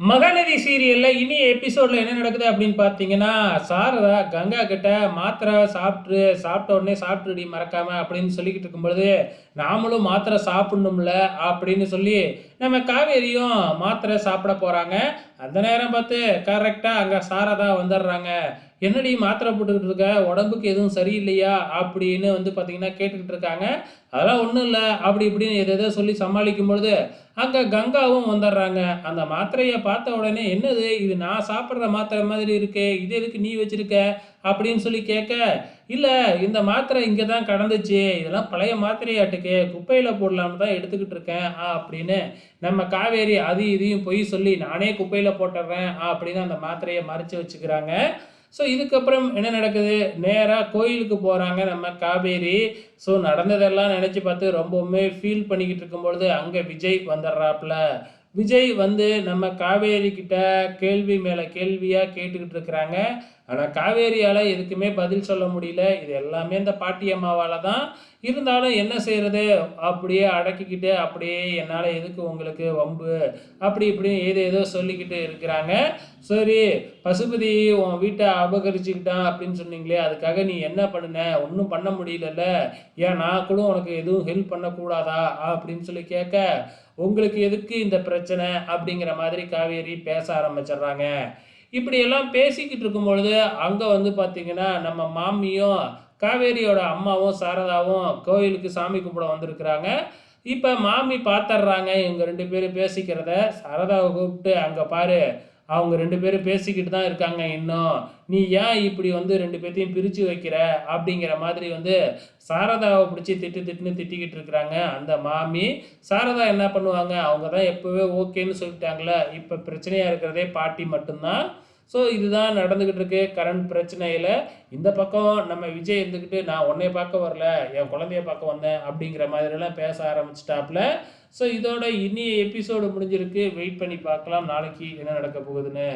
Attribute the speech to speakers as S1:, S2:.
S1: மகாநதி சீரியலில் இனி எபிசோடில் என்ன நடக்குது அப்படின்னு பார்த்தீங்கன்னா சாரதா கங்கா கிட்ட மாத்திரை சாப்பிட்டு சாப்பிட்ட உடனே சாப்பிட்டுடி மறக்காம அப்படின்னு சொல்லிக்கிட்டு இருக்கும்பொழுது நாமளும் மாத்திரை சாப்பிடணும்ல அப்படின்னு சொல்லி நம்ம காவேரியும் மாத்திரை சாப்பிட போகிறாங்க அந்த நேரம் பார்த்து கரெக்டாக அங்கே சாரதா வந்துடுறாங்க. என்னடி மாத்திரை போட்டுக்கிட்டு இருக்க? உடம்புக்கு எதுவும் சரியில்லையா? அப்படின்னு வந்து பார்த்தீங்கன்னா கேட்டுக்கிட்டு இருக்காங்க. அதெல்லாம் ஒன்றும் இல்லை. அப்படி இப்படின்னு எதை எதோ சொல்லி சமாளிக்கும் பொழுது அங்கே கங்காவும் வந்துடுறாங்க. அந்த மாத்திரையை பார்த்த உடனே என்னது? இது நான் சாப்பிட்ற மாத்திரை மாதிரி இருக்கே. இது எதுக்கு நீ வச்சுருக்க? அப்படின்னு சொல்லி கேட்க இல்லை இந்த மாத்திரை இங்கே தான் கடந்துச்சு. இதெல்லாம் பழைய மாத்திரையாட்டுக்கு. குப்பையில் போடலாம்னு தான் எடுத்துக்கிட்டு இருக்கேன். ஆ அப்படின்னு நம்ம காவேரி அது இதையும் பொய் சொல்லி நானே குப்பையில் போட்டுடுறேன். ஆ அப்படின்னு அந்த மாத்திரையை மறைச்சு வச்சுக்கிறாங்க. ஸோ இதுக்கப்புறம் என்ன நடக்குது? நேராக கோயிலுக்கு போகிறாங்க நம்ம காவேரி. ஸோ நடந்ததெல்லாம் நினச்சி பார்த்து ரொம்பவுமே ஃபீல் பண்ணிக்கிட்டு இருக்கும்பொழுது அங்கே விஜய் வந்துடுறாப்புல. விஜய் வந்து நம்ம காவேரி கிட்ட கேள்வி மேலே கேள்வியாக கேட்டுக்கிட்டு இருக்கிறாங்க. ஆனால் காவேரியால் எதுக்குமே பதில் சொல்ல முடியல. இது எல்லாமே இந்த பாட்டியம்மாவால் தான். இருந்தாலும் என்ன செய்கிறது அப்படியே அடக்கிக்கிட்டு அப்படியே என்னால் எதுக்கு உங்களுக்கு வம்பு? அப்படி இப்படின்னு ஏதோ ஏதோ சொல்லிக்கிட்டு இருக்கிறாங்க. சரி பசுபதி உன் வீட்டை அபகரிச்சுக்கிட்டான் அப்படின்னு சொன்னீங்களே அதுக்காக நீ என்ன பண்ணுன? ஒன்றும் பண்ண முடியலல்ல. ஏன் நான் கூட உனக்கு எதுவும் ஹெல்ப் பண்ணக்கூடாதா? அப்படின்னு சொல்லி கேட்க உங்களுக்கு எதுக்கு இந்த பிரச்சனை? அப்படிங்கிற மாதிரி காவேரி பேச ஆரம்பிச்சிடுறாங்க. இப்படியெல்லாம் பேசிக்கிட்டு இருக்கும் பொழுது அங்கே வந்து பார்த்திங்கன்னா நம்ம மாமியும் காவேரியோட அம்மாவும் சாரதாவும் கோயிலுக்கு சாமி கும்பிட வந்திருக்கிறாங்க. இப்போ மாமி பார்த்துட்றாங்க இவங்க ரெண்டு பேரும் பேசிக்கிறத. சாரதாவை கூப்பிட்டு அங்கே பாரு அவங்க ரெண்டு பேரும் பேசிக்கிட்டு தான் இருக்காங்க இன்னும். நீ ஏன் இப்படி வந்து ரெண்டு பேர்த்தையும் பிரித்து வைக்கிற? அப்படிங்கிற மாதிரி வந்து சாரதாவை பிடிச்சி திட்டு திட்டுன்னு திட்டிக்கிட்டு இருக்கிறாங்க அந்த மாமி. சாரதா என்ன பண்ணுவாங்க? அவங்க தான் எப்போவே ஓகேன்னு சொல்லிட்டாங்களே இப்போ பிரச்சனையாக இருக்கிறதே பாட்டி மட்டும்தான். ஸோ இதுதான் நடந்துக்கிட்டு இருக்கு கரண்ட் பிரச்சனையில். இந்த பக்கம் நம்ம விஜய் இருந்துக்கிட்டு நான் உன்னைய பார்க்க வரல என் குழந்தைய பார்க்க வந்தேன் அப்படிங்கிற மாதிரிலாம் பேச ஆரம்பிச்சிட்டாப்புல ஸோ இதோட இனி எபிசோடு முடிஞ்சிருக்கு. வெயிட் பண்ணி பார்க்கலாம். நாளைக்கு என்ன நடக்க போகுதுன்னு.